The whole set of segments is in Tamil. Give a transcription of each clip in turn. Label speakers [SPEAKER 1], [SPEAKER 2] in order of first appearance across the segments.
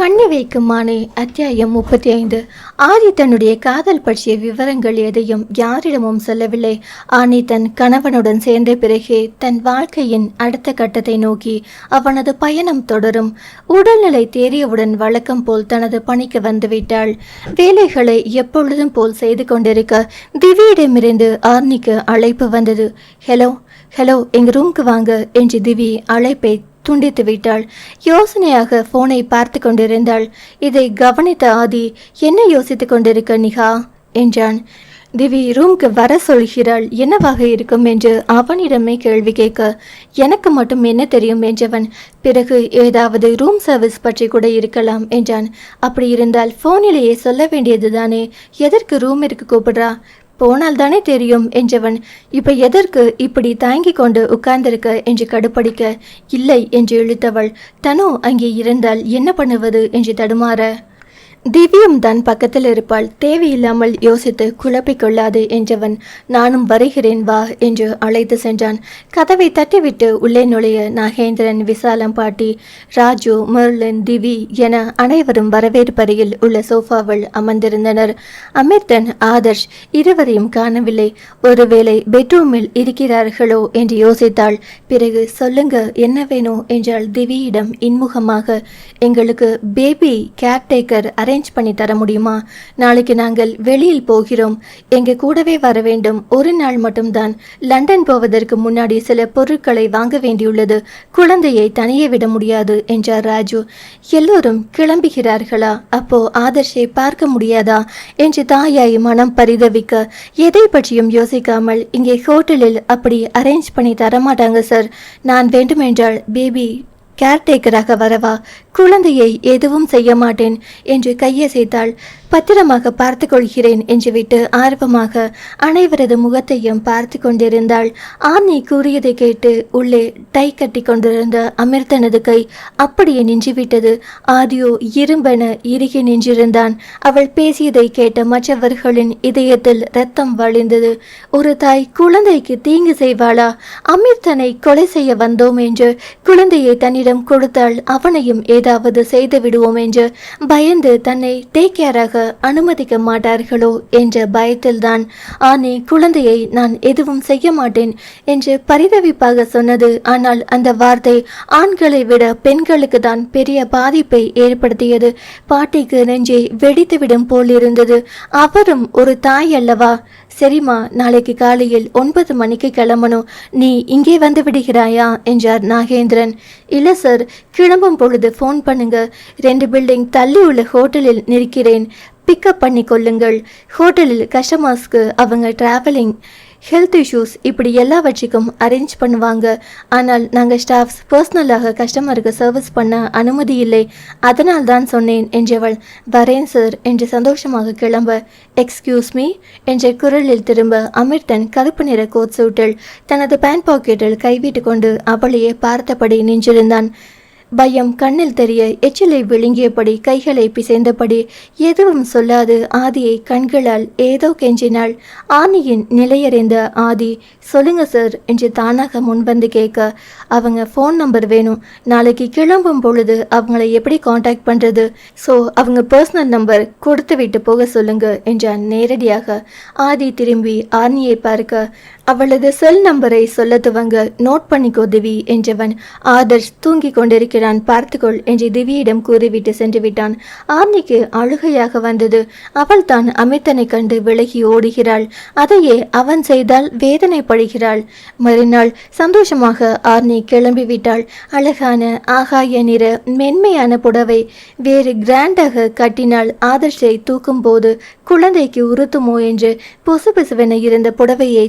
[SPEAKER 1] கண்ணி வைக்கும் மானே அத்தியாயம் முப்பத்தி ஐந்து ஆதி தன்னுடைய காதல் பற்றிய விவரங்கள் எதையும் யாரிடமும் சொல்லவில்லை. ஆனி தன் கணவனுடன் சேர்ந்த பிறகே தன் வாழ்க்கையின் அடுத்த கட்டத்தை நோக்கி அவனது பயணம் தொடரும். உடல்நிலை தேறியவுடன் வழக்கம் போல் தனது பணிக்கு வந்துவிட்டாள் வேலைகளை எப்பொழுதும் போல் செய்து கொண்டிருக்க திவியிடமிருந்து ஆர்னிக்கு அழைப்பு வந்தது. ஹலோ ஹலோ எங்க ரூம்க்கு வாங்க என்று திவி அழைப்பை துண்டித்து விட்டாள். யோசனையாக போனை பார்த்து கொண்டிருந்தாள். இதை கவனித்த ஆதி என்ன யோசித்துக் கொண்டிருக்க நிகா? என்றான். திவி ரூம்க்கு வர சொல்கிறாள். என்னவாக இருக்கும்? என்று அவனிடமே கேள்வி கேட்க எனக்கு மட்டும் என்ன தெரியும்? என்றவன் பிறகு ஏதாவது ரூம் சர்வீஸ் பற்றி கூட இருக்கலாம் என்றான். அப்படி இருந்தால் போனிலேயே சொல்ல வேண்டியதுதானே? எதற்கு ரூமிற்கு கூப்பிடுறா? போனால் தானே தெரியும் என்றவன் இப்ப எதற்கு இப்படி தயங்கிக் கொண்டு உட்கார்ந்திருக்க என்று கடுப்படிக்க இல்லை என்று இழுத்தவள் தனு அங்கே இருந்தால் என்ன பண்ணுவது? என்று தடுமாற திவ்யம் தான் பக்கத்தில் இருப்பாள். தேவையில்லாமல் யோசித்து குழப்பிக் கொள்ளாது என்றவன் நானும் வருகிறேன் வா என்று அழைத்து சென்றான். கதவை தட்டிவிட்டு உள்ளே நுழைய நாகேந்திரன் விசாலம் பாட்டி ராஜு முருளன் திவி என அனைவரும் வரவேற்பறையில் உள்ள சோஃபாவில் அமர்ந்திருந்தனர். அமிர்தன் ஆதர்ஷ் இருவரையும் காணவில்லை. ஒருவேளை பெட்ரூமில் இருக்கிறார்களோ? என்று யோசித்தாள். பிறகு சொல்லுங்க என்ன வேணும்? என்றால் திவியிடம் இன்முகமாக. எங்களுக்கு பேபி கேர்டேக்கர் அரேஞ்ச் பண்ணி தர முடியுமா? நாளைக்கு நாங்கள் வெளியில் போகிறோம். எங்க கூடவே வர வேண்டும். ஒரு நாள் மட்டும்தான். லண்டன் போவதற்கு முன்னாடி சில பொருட்களை வாங்க வேண்டியுள்ளது. குழந்தையை தனியே விட முடியாது என்றார் ராஜு. எல்லோரும் கிளம்புகிறார்களா? அப்போ ஆதர்ஷை பார்க்க முடியாதா? என்று தாயாய் மனம் பரிதவிக்க. எதை பற்றியும் யோசிக்காமல் இங்கே ஹோட்டலில் அப்படி அரேஞ்ச் பண்ணி தரமாட்டாங்க சார் நான் வேண்டுமென்றால் பேபி கேர்டேக்கராக வரவா? குழந்தையை எதுவும் செய்ய மாட்டேன் என்று கையசைத்தாள். பத்திரமாக பார்த்து கொள்கிறேன் என்று விட்டு ஆர்வமாக அனைவரது முகத்தையும் பார்த்து கொண்டிருந்தாள். ஆனி கூறியதை கேட்டு உள்ளே டை கட்டி கொண்டிருந்த அமிர்தனது கை அப்படியே நின்றுவிட்டது. ஆதியோ இரும்பென இறுகி நின்றிருந்தான். அவள் பேசியதை கேட்ட மற்றவர்களின் இதயத்தில் ரத்தம் வழிந்தது. ஒரு தாய் குழந்தைக்கு தீங்கு செய்வாளா? அமிர்தனை கொலை செய்ய வந்தோம் என்று குழந்தையை தன்னிடம் கொடுத்தால் அவனையும் ஏதாவது செய்து விடுவோம் என்று பயந்து தன்னை டேக் கேராக அனுமதிக்க மாட்டார்களோ என்ற பயத்தில்தான் ஆனே குழந்தையை நான் எதுவும் செய்ய மாட்டேன் என்று பரிதவிப்பாக சொன்னது. ஆனால் அந்த வார்த்தை ஆண்களை விட பெண்களுக்கு தான் பெரிய பாதிப்பை ஏற்படுத்தியது. பாட்டிக்கு நெஞ்சை வெடித்துவிடும் போல் இருந்தது அவரும் ஒரு தாய் அல்லவா? சரிம்மா நாளைக்கு காலையில் ஒன்பது மணிக்கு கிளம்பணும் நீ இங்கே வந்து விடுகிறாயா? என்றார் நாகேந்திரன். இல்லை சார். கிளம்பும் பொழுது ஃபோன் பண்ணுங்க. ரெண்டு பில்டிங் தள்ளி உள்ள ஹோட்டலில் நிற்கிறேன். பிக்கப் பண்ணி கொள்ளுங்கள். ஹோட்டலில் கஸ்டமர்ஸ்க்கு அவங்க டிராவலிங் ஹெல்த் இஷ்யூஸ் இப்படி எல்லாவற்றிக்கும் அரேஞ்ச் பண்ணுவாங்க. ஆனால் நாங்கள் ஸ்டாஃப்ஸ் பர்சனலாக கஸ்டமருக்கு சர்வீஸ் பண்ண அனுமதி இல்லை. அதனால் தான் சொன்னேன் என்றவள். வரேன் சார் என்று சந்தோஷமாக கிளம்ப. எக்ஸ்கியூஸ் மீ என்ற குரலில் திரும்ப அமிர்தன் கருப்பு நிற கோட் சூட்டில் தனது பேண்ட் பாக்கெட்டில் கைவிட்டு கொண்டு அவளையே பார்த்தபடி நின்றிருந்தான். பயம் கண்ணில் தெரிய எச்சிலை விழுங்கியபடி கைகளை பிசைந்தபடி எதுவும் சொல்லாது ஆதியை கண்களால் ஏதோ கெஞ்சினாள். ஆனியின் நிலையறிந்த ஆதி சொல்லுங்க சார் என்று தானாக முன்வந்து கேட்க அவங்க ஃபோன் நம்பர் வேணும். நாளைக்கு கிளம்பும் பொழுது அவங்கள எப்படி காண்டாக்ட் பண்ணுறது ஸோ அவங்க பர்சனல் நம்பர் கொடுத்து விட்டு போக சொல்லுங்க என்றான் நேரடியாக. ஆதி திரும்பி ஆர்னியை பார்க்க அவளது செல் நம்பரை சொல்ல துவங்க நோட் பண்ணிக்கோ திவி என்றவன் ஆதர்ஷ் தூங்கிக் கொண்டிருக்கிறான். பார்த்துக்கொள் என்று திவியிடம் கூறிவிட்டு சென்று விட்டான். ஆர்னிக்கு அழுகையாக வந்தது. அவள் தான் அமித்தனை கண்டு விலகி ஓடுகிறாள். அதையே அவன் செய்தால் வேதனைப்படுகிறாள். மறுநாள் சந்தோஷமாக ஆர்னி கிளம்பிவிட்டாள் அழகான ஆகாய நிற மென்மையான புடவை வேறு கிராண்டாக கட்டினால் ஆதர்ஷை தூக்கும் போது குழந்தைக்கு உறுத்துமோ என்று பொசுபொசுவென இருந்த புடவையை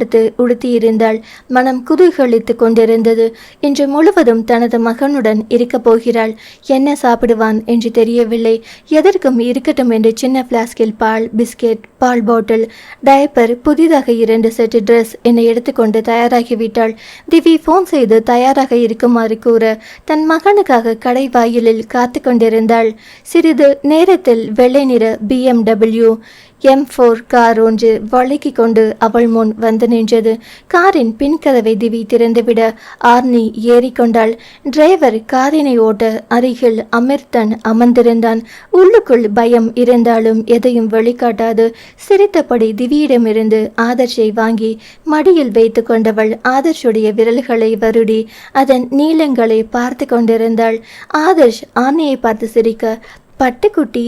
[SPEAKER 1] தேர்ந்தெடுத்து உடுத்தியிருந்தாள். மனம் குதூகலித்து கொண்டிருந்தது. இன்று முழுவதும் தனது மகனுடன் இருக்கப் போகிறாள். என்ன சாப்பிடுவான் என்று தெரியவில்லை. எதற்கும் இருக்கட்டும் என்று சின்ன பிளாஸ்கில் பால் பிஸ்கெட் பால் பாட்டில் டயப்பர் புதிதாக இரண்டு செட் ட்ரெஸ் என்னை எடுத்துக்கொண்டு தயாராகிவிட்டாள். திவி ஃபோன் செய்து தயாராக இருக்குமாறு கூற தன் மகனுக்காக கடை வாயிலில் காத்து கொண்டிருந்தாள். சிறிது நேரத்தில் வெள்ளை நிற பிஎம்டபிள்யூ எம் ஃபோர் கார் ஒன்று வழுக்கிக் கொண்டு அவள் முன் வந்து நின்றது. காரின் பின்கதவை திவி திறந்துவிட ஆர்னி ஏறிக்கொண்டாள் டிரைவர் காரினை ஓட்ட அருகில் அமிர்தன் அமர்ந்திருந்தான். உள்ளுக்குள் பயம் இருந்தாலும் எதையும் வெளிக்காட்டாது. சிரித்தபடி திவியிடமிருந்து ஆதர்ஷை வாங்கி மடியில் வைத்து கொண்டவள் ஆதர்ஷுடைய விரல்களை வருடி அதன் நீளங்களை பார்த்து கொண்டிருந்தாள். ஆதர்ஷ் ஆர்னியை பார்த்து சிரிக்க பட்டுக்குட்டி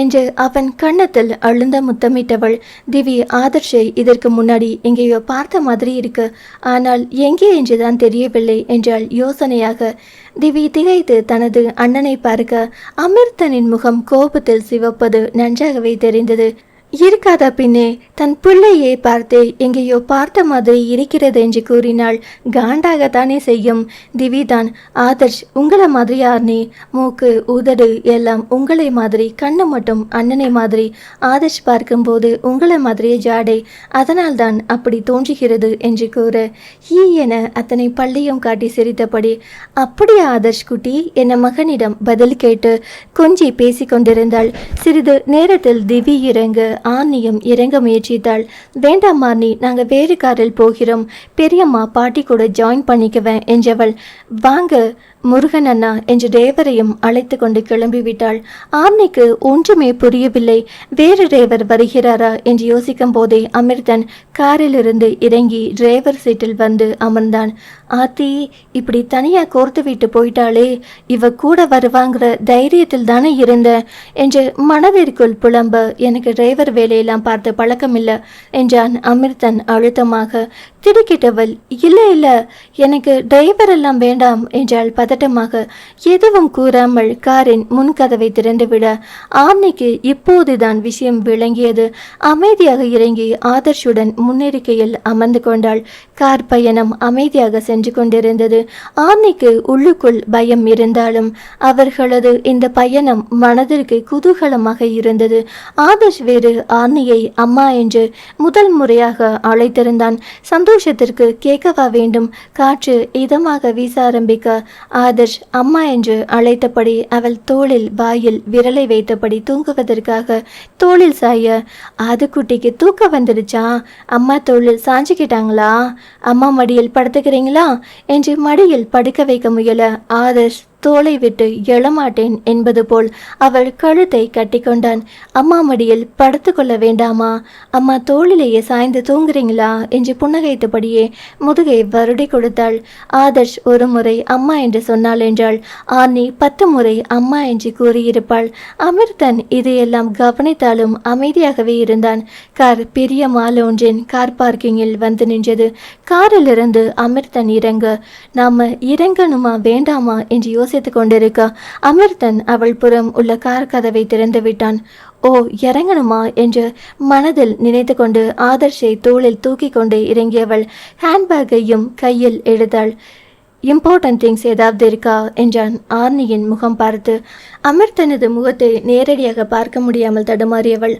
[SPEAKER 1] என்று அவன் கன்னத்தில் அழுந்த முத்தமிட்டவள் திவி ஆதர்ஷை இதற்கு முன்னாடி எங்கேயோ பார்த்த மாதிரி இருக்கு. ஆனால் எங்கே என்றுதான் தெரியவில்லை என்றால் யோசனையாக. திவி திகைத்து தனது அண்ணனை பார்க்க அமிர்தனின் முகம் கோபத்தில் சிவப்பது நன்றாகவே தெரிந்தது. இருக்காதா பின்னே? தன் பிள்ளையை பார்த்து எங்கேயோ பார்த்த மாதிரி இருக்கிறது என்று கூறினாள். காண்டாகத்தானே செய்யும். திவிதான் ஆதர்ஷ் உங்களை மாதிரி யார்னே? மூக்கு உதடு எல்லாம் உங்களை மாதிரி கண்ணு மட்டும் அண்ணனை மாதிரி. ஆதர்ஷ் பார்க்கும்போது உங்களை மாதிரியே ஜாடை. அதனால்தான் அப்படி தோன்றுகிறது என்று கூற ஈ என அத்தனை பள்ளியும் காட்டி சிரித்தபடி அப்படியே ஆதர்ஷ் குட்டி? என மகனிடம் பதில் கேட்டு கொஞ்சி பேசிக்கொண்டிருந்தாள். சிறிது நேரத்தில் திவி இறங்க ஆர்னியும் இறங்க முயற்சி முயற்சித்தாள் வேண்டாம் ஆர்னி நாங்கள் வேறு காரில் போகிறோம். பெரியம்மா பாட்டி கூட ஜாயின் பண்ணிக்குவேன் என்றவள். வாங்க முருகன் அண்ணா என்று டிரைவரையும் அழைத்து கொண்டு கிளம்பிவிட்டாள். ஆர்னிக்கு ஒன்றுமே புரியவில்லை. வேறு டிரைவர் வருகிறாரா? என்று யோசிக்கும் போதே அமிர்தன் காரிலிருந்து இறங்கி டிரைவர் சீட்டில் வந்து அமர்ந்தான். ஆத்தி இப்படி தனியா கோர்த்து விட்டு போயிட்டாளே இவ கூட வருவாங்கிற தைரியத்தில் தானே இருந்த. என்று மனதிற்குள் புலம்ப எனக்கு டிரைவர் வேலையெல்லாம் பார்த்து பழக்கமில்லை என்றான் அமிர்தன் அழுத்தமாக. திடுக்கிட்டவள் இல்லை இல்லை எனக்கு டிரைவர் எல்லாம் வேண்டாம் என்றாள் பதட்டமாக. எதுவும் கூறாமல் காரின் முன்கதவை திறந்துவிட ஆம்னிக்கு இப்போதுதான் விஷயம் விளங்கியது. அமைதியாக இறங்கி ஆதர்ஷுடன் முன்னிருக்கையில் அமர்ந்து கொண்டாள். கார் பயணம் அமைதியாக சென்று சென்று கொண்டிருந்தது ஆர்னிக்கு உள்ளுக்குள் பயம் இருந்தாலும் அவர்களது இந்த பயணம் மனதிற்கு குதூகலமாக இருந்தது. ஆதர்ஷ் வேறு ஆர்னியை அம்மா என்று முதல் முறையாக அழைத்திருந்தான். சந்தோஷத்திற்கு கேட்கவா வேண்டும்? காற்று இதமாக வீச ஆரம்பிக்க ஆதர்ஷ் அம்மா என்று அழைத்தபடி அவள் தோளில் வாயில் விரலை வைத்தபடி தூங்குவதற்காக தோளில் சாய ஆதுக்குட்டிக்கு தூக்கம் வந்துடுச்சா? அம்மா தோளில் சாஞ்சிக்கிட்டாங்களா? அம்மா மடியில் படுத்துக்கிறீங்களா? என்று மடியில் படுக்க வைக்க முயல ஆதர்ஷ். தோலை விட்டு எழமாட்டேன் என்பது போல் அவள் கழுத்தை கட்டிக்கொண்டான். அம்மா மடியில் படுத்து கொள்ள வேண்டாமா? அம்மா தோளிலேயே சாய்ந்து தூங்குறீங்களா? என்று புன்னகைத்தபடியே முதுகை வருடி கொடுத்தாள். ஆதர்ஷ் ஒரு முறை அம்மா என்று சொன்னாள் என்றாள். ஆனி பத்து முறை அம்மா என்று கூறியிருப்பாள். அமிர்தன் இதையெல்லாம் கவனித்தாலும் அமைதியாகவே இருந்தான். கார் பெரிய மால் ஒன்றின் கார் பார்க்கிங்கில் வந்து நின்றது. காரிலிருந்து அமிர்தன் இறங்க நாம இறங்கணுமா வேண்டாமா? என்று யோசித்து கொண்டிருக்க அமிர்தன் அவள் புறம் உள்ள கார் கதவை திறந்து விட்டான். ஓ இறங்கணுமா? என்று மனதில் நினைத்து கொண்டு ஆதர்ஷை தோளில் தூக்கி கொண்டு இறங்கியவள் ஹேண்ட்பேக்கையும் கையில் எடுத்தாள். இம்பார்ட்டன்ட் திங்ஸ் ஏதாவது இருக்கா? என்றான் ஆர்னியின் முகம் பார்த்து. அமிர்தனது முகத்தை நேரடியாக பார்க்க முடியாமல் தடுமாறியவள்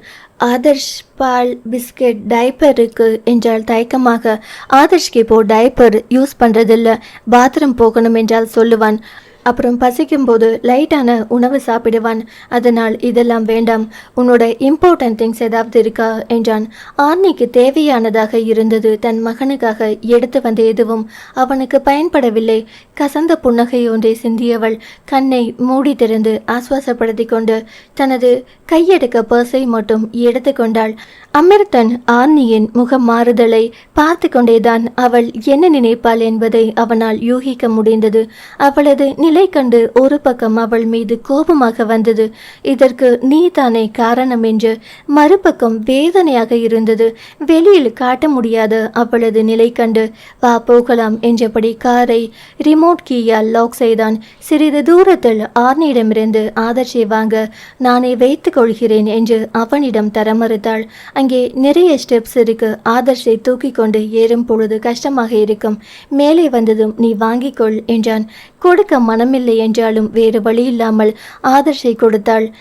[SPEAKER 1] ஆதர்ஷ் பால் பிஸ்கெட் டைப்பர் இருக்கு என்றால் தயக்கமாக. ஆதர்ஷ்க்கு இப்போ டைப்பர் யூஸ் பண்ணுறதில்ல பாத்ரூம் போகணும் என்றால் சொல்லுவான். அப்புறம் பசிக்கும்போது லைட்டான உணவு சாப்பிடுவான். அதனால் இதெல்லாம் வேண்டாம். உன்னோட இம்பார்ட்டன்ட் திங்ஸ் ஏதாவது இருக்கா? என்றான். ஆர்னிக்கு தேவையானதாக இருந்தது தன் மகனுக்காக எடுத்து வந்த எதுவும். அவனுக்கு பயன்படவில்லை. கசந்த புன்னகை ஒன்றை சிந்தியவள் கண்ணை மூடி திறந்து ஆஸ்வாசப்படுத்தி கொண்டு தனது கையெடுக்க பர்ஸை மட்டும் எடுத்துக்கொண்டாள் அமிர்தன் ஆர்னியின் முகம் மாறுதலை பார்த்து கொண்டேதான் அவள் என்ன நினைப்பாள் என்பதை அவனால் யூகிக்க முடிந்தது. அவளது நிலை கண்டு ஒரு பக்கம் அவள் மீது கோபமாக வந்தது. இதற்கு நீ தானே காரணம் என்று மறுபக்கம் வேதனையாக இருந்தது. வெளியில் காட்ட முடியாத அவளது நிலை கண்டு வா போகலாம் என்றபடி காரை ரிமோட் கீயால் லாக் செய்தான். சிறிது தூரத்தில் ஆர்னியிடமிருந்து ஆதர்ஷை வாங்க நானே வைத்துக் கொள்கிறேன் என்று அவனிடம் தர மறுத்தாள் அங்கே நிறைய ஸ்டெப்ஸ் இருக்கு. ஆதர்ஷை தூக்கி கொண்டு ஏறும் பொழுது கஷ்டமாக இருக்கும். மேலே வந்ததும் நீ வாங்கிக்கொள் என்றான். கொடுக்க மன மனமில்லை என்றாலும் வேறு வழி இல்லாமல் ஆதர்ஷை கொடுத்தாள்.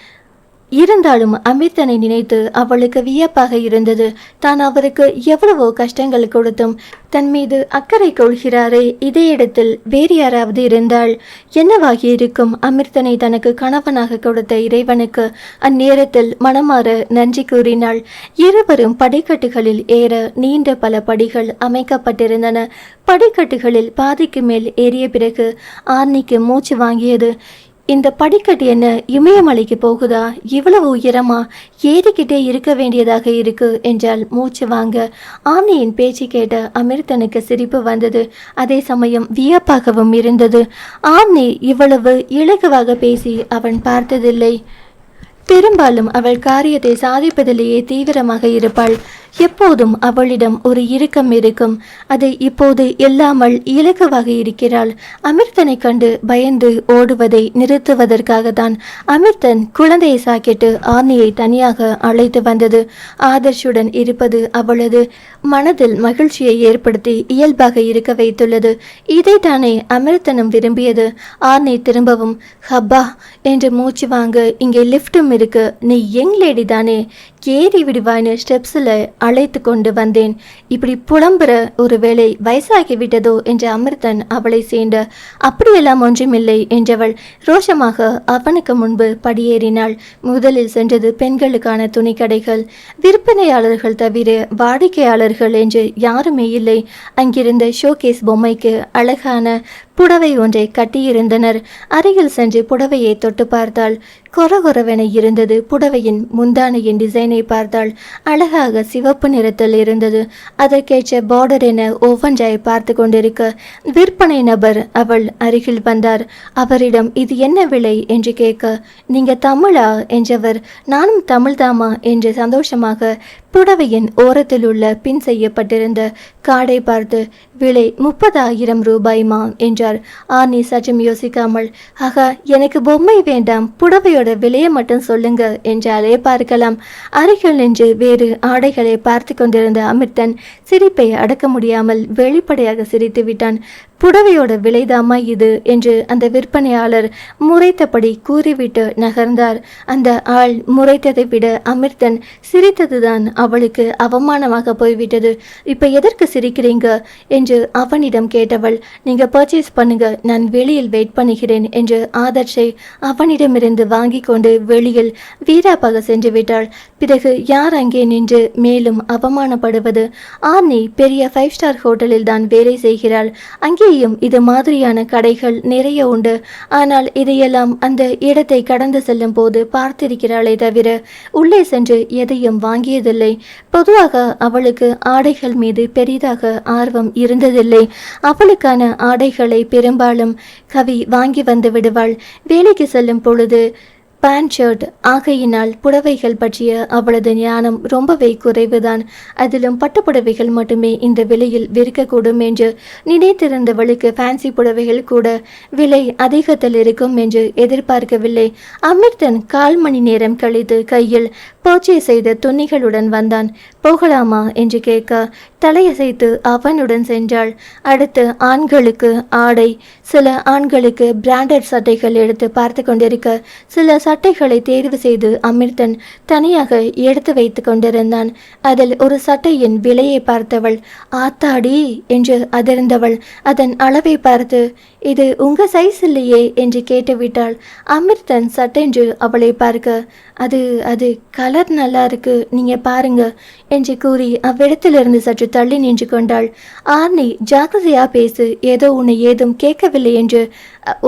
[SPEAKER 1] இருந்தாலும் அமிர்தனை நினைத்து அவளுக்கு வியப்பாக இருந்தது. தான் அவருக்கு எவ்வளவோ கஷ்டங்கள் கொடுத்தும் தன் மீது அக்கறை கொள்கிறாரே இதே இடத்தில் வேறு யாராவது இருந்தால் என்னவாகி இருக்கும்? அமிர்தனை தனக்கு கணவனாக கொடுத்த இறைவனுக்கு அந்நேரத்தில் மனமாற நன்றி கூறினாள். இருவரும் படிக்கட்டுகளில் ஏற நீண்ட பல படிகள் அமைக்கப்பட்டிருந்தன. படிக்கட்டுகளில் பாதிக்கு மேல் ஏறிய பிறகு ஆர்னிக்கு மூச்சு வாங்கியது. இந்த படிக்கட்டு என்ன இமயமலைக்கு போகுதா? இவ்வளவு உயரமா? ஏறிக்கிட்டே இருக்க வேண்டியதாக இருக்கு என்றால் மூச்சு வாங்க. ஆர்னியின் பேச்சு கேட்ட அமிர்தனுக்கு சிரிப்பு வந்தது. அதே சமயம் வியப்பாகவும் இருந்தது. ஆம்னி இவ்வளவு இலகுவாக பேசி அவன் பார்த்ததில்லை. பெரும்பாலும் அவள் காரியத்தை சாதிப்பதிலேயே தீவிரமாக இருப்பாள். எப்போதும் அவளிடம் ஒரு இறுக்கம் இருக்கும். அதை இப்போது இல்லாமல் இலகுவாக இருக்கிறாள். அமிர்தனை கண்டு பயந்து ஓடுவதை நிறுத்துவதற்காகத்தான் அமிர்தன் குழந்தையை சாக்கிட்டு ஆர்னியை தனியாக அழைத்து வந்தது. ஆதர்ஷுடன் இருப்பது அவளது மனதில் மகிழ்ச்சியை ஏற்படுத்தி இயல்பாக இருக்க வைத்துள்ளது. இதைத்தானே அமிர்தனும் விரும்பியது. ஆர்னி திரும்பவும் ஹப்பா! என்று மூச்சு வாங்க இங்கே லிஃப்ட்டும் இருக்கு. நீ யங் லேடி தானே. ஏறி விடுவாய்னு ஸ்டெப்ஸில் அழைத்து கொண்டு வந்தேன். இப்படி புலம்புற ஒருவேளை வயசாகி விட்டதோ என்ற அமிர்தன் அவளை சேர்ந்த அப்படியெல்லாம் ஒன்றுமில்லை என்றவள் ரோஷமாக அவனுக்கு முன்பு படியேறினாள். முதலில் சென்றது பெண்களுக்கான துணிக்கடைகள். விற்பனையாளர்கள் தவிர வாடிக்கையாளர்கள் என்று யாருமே இல்லை. அங்கிருந்த ஷோகேஸ் பொம்மைக்கு அழகான புடவை ஒன்றை கட்டியிருந்தனர். அருகில் சென்று புடவையை தொட்டு பார்த்தாள். கொரகொரவென இருந்தது. புடவையின் முந்தானையின் டிசைனை பார்த்தாள். அழகாக சிவப்பு நிறத்தில் இருந்தது. அதற்கேற்ற பார்டர் என ஒவ்வொன்றாய் பார்த்து கொண்டிருக்க விற்பனை நபர் அவள் அருகில் வந்தார். அவரிடம் இது என்ன விலை? என்று கேட்க நீங்க தமிழா? என்றவர் நானும் தமிழ்தாமா? என்று சந்தோஷமாக புடவையின் ஓரத்தில் உள்ள பின் செய்யப்பட்டிருந்த காடை பார்த்து விலை முப்பதாயிரம் ரூபாய்மா? என்றார். ஆனி சற்றும் யோசிக்காமல் ஆகா எனக்கு பொம்மை வேண்டாம் புடவையோட விலையை மட்டும் சொல்லுங்க என்றாலே பார்க்கலாம். அருகில் நின்று வேறு ஆடைகளை பார்த்து கொண்டிருந்த அமிர்தன் சிரிப்பை அடக்க முடியாமல் வெளிப்படையாக சிரித்து விட்டான். புடவையோட விலைதாமா இது என்று அந்த விற்பனையாளர் முறைத்தபடி கூறிவிட்டு நகர்ந்தார். அந்த ஆள் முறைத்ததை விட அமிர்தன் சிரித்ததுதான் அவளுக்கு அவமானமாக போய்விட்டது. இப்ப எதற்கு சிரிக்கிறீங்க? என்று அவனிடம் கேட்டவள் நீங்க பர்ச்சேஸ் பண்ணுங்க நான் வெளியில் வெயிட் பண்ணுகிறேன் என்று ஆதர்ஷை அவனிடமிருந்து வாங்கி கொண்டு வெளியில் வீராப்பாக சென்று விட்டாள். பிறகு யார் அங்கே நின்று மேலும் அவமானப்படுவது? ஆர்னி பெரிய ஃபைவ் ஸ்டார் ஹோட்டலில் தான் வேலை செய்கிறாள். அங்கேயும் இது மாதிரியான கடைகள் நிறைய உண்டு. ஆனால் இதையெல்லாம் அந்த இடத்தை கடந்து செல்லும் போது பார்த்திருக்கிறாளே தவிர உள்ளே சென்று எதையும் வாங்கியதில்லை. பொதுவாக அவளுக்கு ஆடைகள் மீது பெரிதாக ஆர்வம் இருந்ததில்லை. அவளுக்கான ஆடைகளை பெரும்பாலும் கவி வாங்கி வந்து விடுவாள். வேலைக்கு செல்லும் பொழுது பேண்ட் ஷர்ட் ஆகையினால் புடவைகள் பற்றிய அவளது ஞானம் ரொம்பவே குறைவுதான். அதிலும் பட்டு புடவைகள் மட்டுமே இந்த விலையில் விற்கக்கூடும் என்று நினைத்திருந்தவளுக்கு ஃபேன்சி புடவைகள் கூட விலை அதிகத்தில் இருக்கும் என்று எதிர்பார்க்கவில்லை. அமிர்தன் கால் மணி நேரம் கழித்து கையில் பர்ச்சேஸ் செய்த துணிகளுடன் வந்தான். போகலாமா என்று கேட்க தலையசைத்து அவனுடன் சென்றாள். அடுத்து ஆண்களுக்கு ஆடை சில ஆண்களுக்கு பிராண்டட் சட்டைகள் எடுத்து பார்த்து கொண்டிருக்க சில சட்டைகளை தேர்வு செய்து அமிர்தன் தனியாக எடுத்து வைத்து கொண்டிருந்தான். அதில் ஒரு சட்டையின் விலையை பார்த்தவள் ஆத்தாடி என்று அதிர்ந்தவள். அதன் அளவை பார்த்து இது உங்க சைஸ் இல்லையே என்று கேட்டுவிட்டாள். அமிர்தன் சட்டென்று அவளை பார்க்க அது அது கலர் நல்லா இருக்கு நீங்க பாருங்க என்று கூறி அவ்விடத்திலிருந்து சற்று தள்ளி நின்று கொண்டாள். ஆர்னி ஜாக்கிரதையா பேசு ஏதோ உன்னை ஏதும் கேட்கவில்லை என்று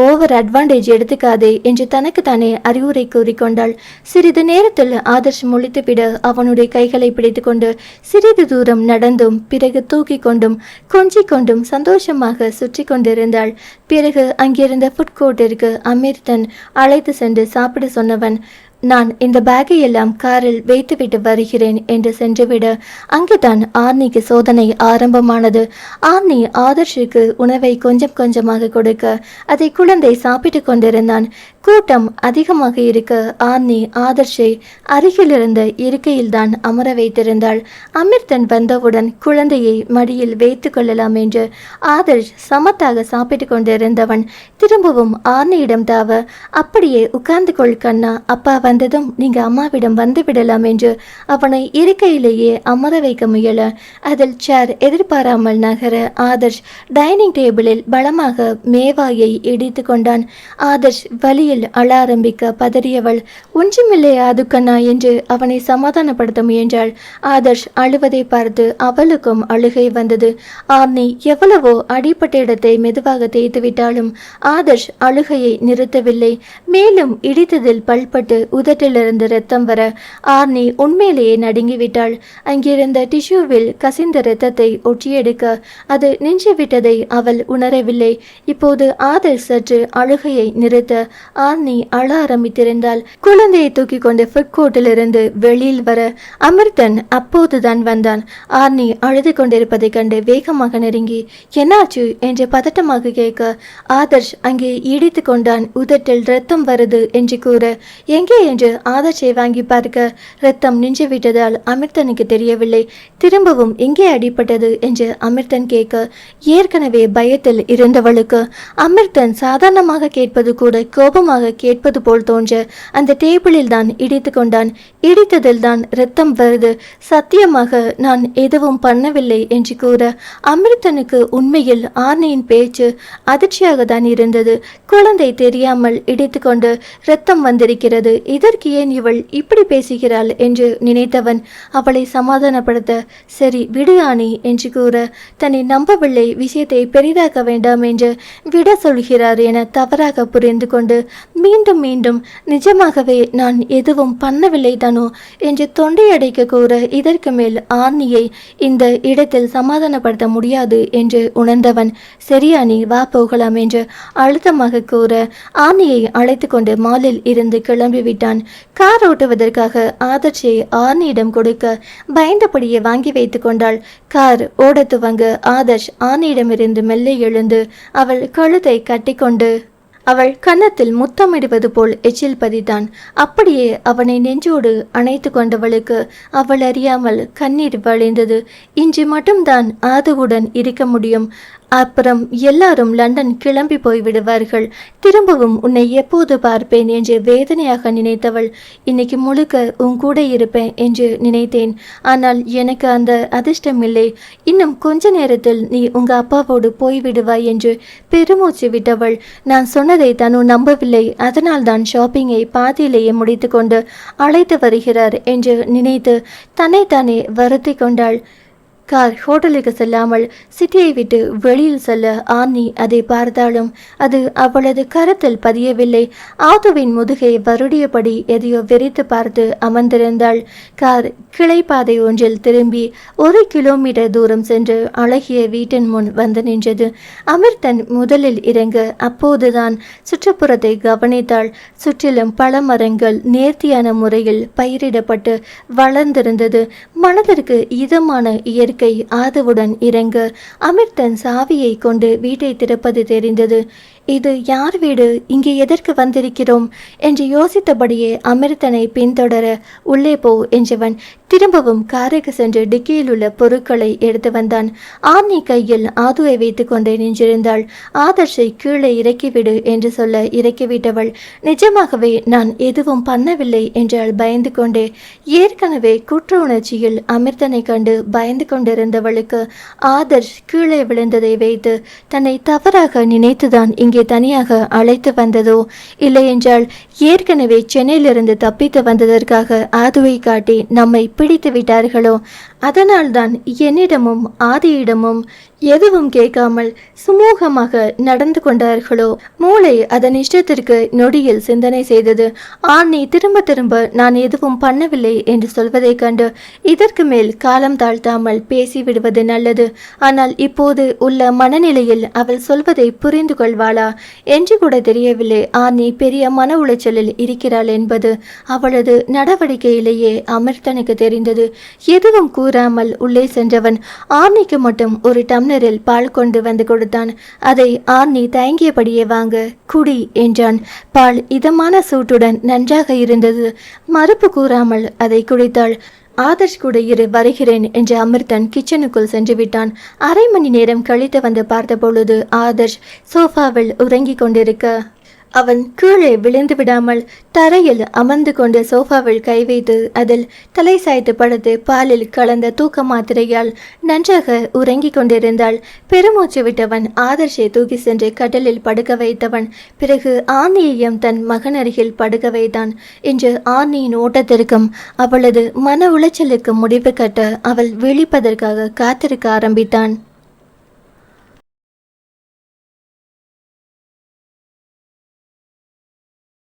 [SPEAKER 1] ஓவர் அட்வான்டேஜ் எடுத்துக்காதே என்று தனக்கு தானே அறிவுரை கூறிக்கொண்டாள். சிறிது நேரத்தில் ஆதர்ஷ் முழித்துவிட அவனுடைய கைகளை பிடித்துக்கொண்டு சிறிது தூரம் நடந்தும் பிறகு தூக்கி கொண்டும் கொஞ்சிக் கொண்டும் சந்தோஷமாக சுற்றி கொண்டிருந்தாள். பிறகு அங்கிருந்த ஃபுட் கோர்ட்டிற்கு அமிர்தன் அழைத்து சென்று சாப்பிட சொன்னவன் நான் இந்த பேக்கை எல்லாம் காரில் வைத்துவிட்டு வருகிறேன் என்று சென்றுவிட அங்குதான் ஆர்னிக்கு சோதனை ஆரம்பமானது. ஆர்னி ஆதர்ஷுக்கு உணவை கொஞ்சம் கொஞ்சமாக கொடுக்க அதை குழந்தை சாப்பிட்டு கொண்டிருந்தான். கூட்டம் அதிகமாக இருக்க ஆர்னி ஆதர்ஷை அருகிலிருந்த இருக்கையில்தான் அமர வைத்திருந்தாள். அமிர்தன் வந்தவுடன் குழந்தையை மடியில் வைத்து கொள்ளலாம் என்று ஆதர்ஷ் சமத்தாக சாப்பிட்டு கொண்டிருந்தவன் திரும்பவும் ஆர்னியிடம் தாவ அப்படியே உட்கார்ந்து கொள் கண்ணா அப்பா வந்ததும் நீங்க அம்மாவிடம் வந்து விடலாம் என்று அவனை இருக்கையிலேயே அமர வைக்க முயல. அதில் சேர் எதிர்பாராமல் நகர ஆதர்ஷ் டைனிங் டேபிளில் பலமாக மேவாயை இடித்து கொண்டான். ஆதர்ஷ் வலியில் அழ ஆரம்பிக்க பதறியவள் ஒன்றுமில்லை அதுக்கண்ணா என்று அவனை சமாதானப்படுத்த முயன்றாள். ஆதர்ஷ் அழுவதை பார்த்து அவளுக்கும் அழுகை வந்தது. ஆர்னி எவ்வளவோ அடிப்பட்ட இடத்தை மெதுவாக தேய்த்து விட்டாலும் ஆதர்ஷ் அழுகையை நிறுத்தவில்லை. மேலும் இடித்ததில் பல்பட்டு உதட்டிலிருந்து ரத்தம் வர ஆர்னி உண்மையிலேயே நடுங்கிவிட்டாள். அங்கிருந்த டிஷ்யூவில் கசிந்த ரத்தத்தை ஒற்றியெடுக்க அது நின்றுவிட்டதை அவள் உணரவில்லை. இப்போது ஆதர்ஷ் சற்று அழுகையை நிறுத்த ஆர்னி அழ ஆரம்பித்திருந்தாள். குழந்தையை தூக்கி கொண்டு ஃபுட் கோர்ட்டிலிருந்து வெளியில் வர அமிர்தன் அப்போதுதான் வந்தான். ஆர்னி அழுது கொண்டிருப்பதைக் கண்டு வேகமாக நெருங்கி என்னாச்சு? என்று பதட்டமாக கேட்க ஆதர்ஷ் அங்கே இடித்து கொண்டான். உதட்டில் ரத்தம் வருது என்று கூற எங்கே? என்று ஆதர்ஷை வாங்கி பார்க்க ரத்தம் நின்றுவிட்டதால் அமிர்தனுக்கு தெரியவில்லை. திரும்பவும் எங்கே அடிபட்டது? என்று அமிர்தன் கேட்க ஏற்கனவே பயத்தில் இருந்தவளுக்கு அமிர்தன் சாதாரணமாக கேட்பது கூட கோபம் சத்தமாக கேட்பது போல் தோன்ற அந்த டேபிளில் தான் இடித்து கொண்டான். இடித்ததில் தான் ரத்தம் வருது. சத்தியமாக நான் எதுவும் பண்ணவில்லை என்று கூற அமிர்தனுக்கு உண்மையில் ஆர்னியின் பேச்சு அதிர்ச்சியாக தான் இருந்தது. குழந்தை தெரியாமல் இடித்துக்கொண்டு ரத்தம் வந்திருக்கிறது. இதற்கு ஏன் இவள் இப்படி பேசுகிறாள் என்று நினைத்தவன் அவளை சமாதானப்படுத்த சரி விடு ஆணி என்று கூற தன்னை நம்பவில்லை. விஷயத்தை பெரிதாக்க வேண்டாம் என்று விட சொல்கிறார் என தவறாக புரிந்து கொண்டு மீண்டும் மீண்டும் நிஜமாகவே நான் எதுவும் பண்ணவில்லை தானோ என்று தொண்டையடைக்க கூற இதற்கு மேல் ஆர்னியை இந்த இடத்தில் சமாதானப்படுத்த முடியாது என்று உணர்ந்தவன் சரியா நீ வா போகலாம் என்று அழுத்தமாக கூற ஆர்னியை அழைத்து கொண்டு மாலில் இருந்து கிளம்பி விட்டான் கார் ஓட்டுவதற்காக ஆதர்ஷை ஆர்னியிடம் கொடுக்க பயந்தபடியே வாங்கி வைத்து கொண்டாள். கார் ஓட துவங்க ஆதர்ஷ் ஆனியிடமிருந்து மெல்ல எழுந்து அவள் கழுத்தை கட்டிக்கொண்டு அவள் கன்னத்தில் முத்தமிடுவது போல் எச்சில் பதிதான் அப்படியே அவனை நெஞ்சோடு அணைத்து கொண்டவளுக்கு அவள் அறியாமல் கண்ணீர் வழிந்தது. இன்று மட்டும்தான் ஆதுவுடன் இருக்க முடியும். அப்புறம் எல்லாரும் லண்டன் கிளம்பி போய் விடுவார்கள். திரும்பவும் உன்னை எப்போது பார்ப்பேன் என்று வேதனையாக நினைத்தவள் இன்னைக்கு முழுக்க உன் கூட இருப்பேன் என்று நினைத்தேன். ஆனால் எனக்கு அந்த அதிர்ஷ்டம் இல்லை. இன்னும் கொஞ்ச நேரத்தில் நீ உங்க அப்பாவோடு போய்விடுவாய் என்று பெருமூச்சு விட்டவள். நான் சொன்னதை தனு நம்பவில்லை. அதனால் தான் ஷாப்பிங்கை பாதியிலேயே முடித்துக்கொண்டு அழைத்து வருகிறார் என்று நினைத்து தன்னைத்தானே வருத்தி கொண்டாள். கார் ஹோட்டலுக்கு செல்லாமல் சிட்டியை விட்டு வெளியில் செல்ல ஆனி அதை பார்த்தாலும் அது அவளது கரத்தில் பதியவில்லை. ஆதுவின் முதுகை வருடியபடி எதையோ வெறித்து பார்த்து அமர்ந்திருந்தாள். கார் கிளைப்பாதை ஒன்றில் திரும்பி ஒரு கிலோமீட்டர் தூரம் சென்று அழகிய வீட்டின் முன் வந்து நின்றது. அமிர்தன் முதலில் இறங்க அப்போதுதான் சுற்றுப்புறத்தை கவனித்தாள். சுற்றிலும் பல மரங்கள் நேர்த்தியான முறையில் பயிரிடப்பட்டு வளர்ந்திருந்தது. மனதிற்கு இதமான இயற்கை ஆதவுடன் இறங்க அமிர்தன் சாவியை கொண்டு வீட்டை திறப்பது தெரிந்தது. இது யார் வீடு? இங்கே எதற்கு வந்திருக்கிறோம்? என்று யோசித்தபடியே அமிர்தனை பின்தொடர உள்ளே போ என்றவன் திரும்பவும் காருக்கு சென்று டிக்கியில் உள்ள பொருட்களை எடுத்து வந்தான். ஆர்னி கையில் ஆதுவை வைத்துக் கொண்டே நின்றிருந்தாள். ஆதர்ஷை கீழே இறக்கிவிடு என்று சொல்ல இறக்கிவிட்டவள். நிஜமாகவே நான் எதுவும் பண்ணவில்லை என்றால் பயந்து கொண்டே. ஏற்கனவே குற்ற உணர்ச்சியில் அமிர்தனை கண்டு பயந்து கொண்டிருந்தவளுக்கு ஆதர்ஷ் கீழே விழுந்ததை வைத்து தன்னை தவறாக நினைத்துதான் இங்கே தனியாக அழைத்து வந்ததோ இல்லையென்றால் ஏற்கனவே சென்னையிலிருந்து தப்பித்து வந்ததற்காக ஆதுவை காட்டி நம்மை பிடித்து விட்டார்களோ அதனால்தான் என்னிடமும் ஆதியிடமும் எதுவும் கேட்காமல் சுமூகமாக நடந்து கொண்டார்களோ? மூளை அதன் இஷ்டத்திற்கு நொடியில் சிந்தனை செய்தது. ஆனி திரும்ப திரும்ப நான் எதுவும் பண்ணவில்லை என்று சொல்வதைக் கண்டு இதற்கு மேல் காலம் தாழ்த்தாமல் பேசிவிடுவது நல்லது. ஆனால் இப்போது உள்ள மனநிலையில் அவள் சொல்வதை புரிந்து கொள்வாளா? என்று கூட தெரியவில்லை. ஆனி பெரிய மன உளைச்சலில் இருக்கிறாள் என்பது அவளது நடவடிக்கையிலேயே அமிர்தனுக்கு தெரிந்தது. எதுவும் கூறாமல் உள்ளே சென்றவன் ஆர்னிக்கு மட்டும் ஒரு டம்ளர் டம்ளரில் பால் கொண்டு வந்து கொடுத்தான். அதை ஆர்னி தயங்கியபடியே வாங்க குடி என்றான். பால் இதமான சூட்டுடன் நன்றாக இருந்தது. மறுப்பு கூறாமல் அதை குடித்தாள். ஆதர்ஷ் கூட இரு வருகிறேன் என்று அமிர்தன் கிச்சனுக்குள் சென்று விட்டான். அரை மணி நேரம் கழித்து வந்து பார்த்தபொழுது ஆதர்ஷ் சோஃபாவில் உறங்கிக் கொண்டிருக்க அவன் கீழே விழுந்து விடாமல் தரையில் அமர்ந்து கொண்டு சோஃபாவில் கை வைத்து அதில் தலை சாய்த்து படுத்து பாலில் கலந்த தூக்க மாத்திரையால் நன்றாக உறங்கிக் கொண்டிருந்தாள். பெருமூச்சு விட்டவன் ஆதர்ஷை தூக்கி சென்று கடலில் படுக்க வைத்தவன் பிறகு ஆர்னியையும் தன் மகன் அருகில் படுக்க வைத்தான். இன்று ஆர்னியின் ஓட்டத்திற்கும் அவளது மன உளைச்சலுக்கும் முடிவு கட்ட அவள் விழிப்பதற்காக காத்திருக்க ஆரம்பித்தான்.